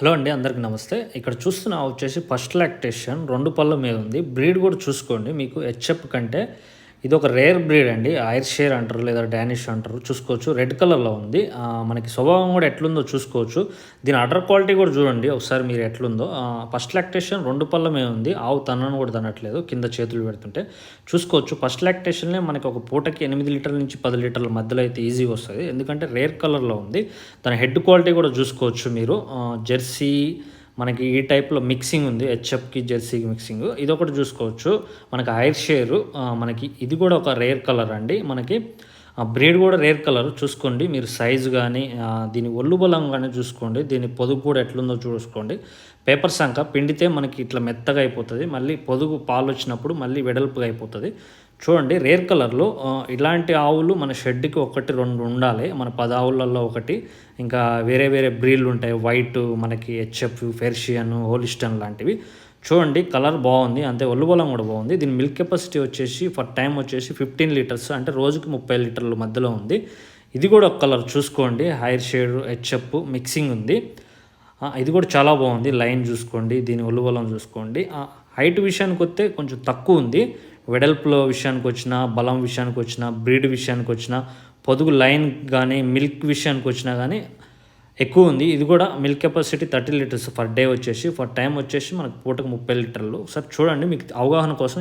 Hello అండి అందరికి నమస్తే. ఇక్కడ చూస్తున్న వచ్చేసి ఫస్ట్ లాక్టేషన్ రెండు పళ్ళ మీద ఉంది. బ్రీడ్ కూడా చూసుకోండి మీకు హెచ్ఎఫ్ కంటే ఇది ఒక రేర్ బ్రీడ్ అండి ఐర్ షేర్ అంటారు లేదా డానిష్ అంటారు. చూసుకోవచ్చు. రెడ్ కలర్లో ఉంది. మనకి స్వభావం కూడా ఎట్లుందో చూసుకోవచ్చు. దీని అడర్ క్వాలిటీ కూడా చూడండి. ఒకసారి మీరు ఎట్లుందో. ఫస్ట్ లాక్టేషన్ రెండు పళ్ళమే ఉంది. ఆవు తనను కూడా తనట్లేదు కింద చేతులు పెడుతుంటే. చూసుకోవచ్చు. ఫస్ట్ లాక్టేషన్లే మనకి ఒక పూటకి ఎనిమిది లీటర్ల నుంచి పది లీటర్ల మధ్యలో అయితే ఈజీగా వస్తుంది. ఎందుకంటే రేర్ కలర్లో ఉంది. దాని హెడ్ క్వాలిటీ కూడా చూసుకోవచ్చు మీరు. జెర్సీ మనకి ఈ టైప్లో మిక్సింగ్ ఉంది హెచ్ఎఫ్కి జెర్సీకి మిక్సింగ్ ఇది ఒకటి చూసుకోవచ్చు. మనకి ఐర్ షేరు మనకి ఇది కూడా ఒక రేర్ కలర్ అండి. మనకి బ్రీడ్ కూడా రేర్ కలర్ చూసుకోండి మీరు సైజు కానీ దీని ఒళ్ళు బలం కానీ చూసుకోండి. దీని పొదుగు కూడా ఎట్లుందో చూసుకోండి. పేపర్ సంక పిండితే మనకి ఇట్లా మెత్తగా అయిపోతుంది. మళ్ళీ పొదుగు పాలు వచ్చినప్పుడు మళ్ళీ వెడల్పుగా అయిపోతుంది. చూడండి రేర్ కలర్లో ఇలాంటి ఆవులు మన షెడ్కి ఒకటి రెండు ఉండాలి. మన పది ఆవులలో ఒకటి. ఇంకా వేరే వేరే బ్రీడ్లు ఉంటాయి. వైట్ మనకి హెచ్ఎఫ్ ఫెర్షియన్ హోలిస్టన్ లాంటివి. చూడండి కలర్ బాగుంది. అంతే ఒళ్ళు బలం కూడా బాగుంది. దీని మిల్క్ కెపాసిటీ వచ్చేసి ఫర్ టైం వచ్చేసి ఫిఫ్టీన్ లీటర్స్. అంటే రోజుకి ముప్పై లీటర్ల మధ్యలో ఉంది. ఇది కూడా ఒక కలర్ చూసుకోండి. హైర్ షేడ్ హెచ్ఎఫ్ మిక్సింగ్ ఉంది. ఇది కూడా చాలా బాగుంది. లైన్ చూసుకోండి. దీని ఒళ్ళు బలం చూసుకోండి హైట్ విషయానికి వస్తే కొంచెం తక్కువ ఉంది. వెడల్పులో విషయానికి వచ్చిన బలం విషయానికి వచ్చిన బ్రీడ్ విషయానికి వచ్చిన పొదుగు లైన్ కానీ మిల్క్ విషయానికి వచ్చినా కానీ ఎక్కువ ఉంది. ఇది కూడా milk capacity thirty litres per day వచ్చేసి ఫర్ టైం వచ్చేసి మనకు పూటకు ముప్పై లీటర్లు. ఒకసారి చూడండి మీకు అవగాహన కోసం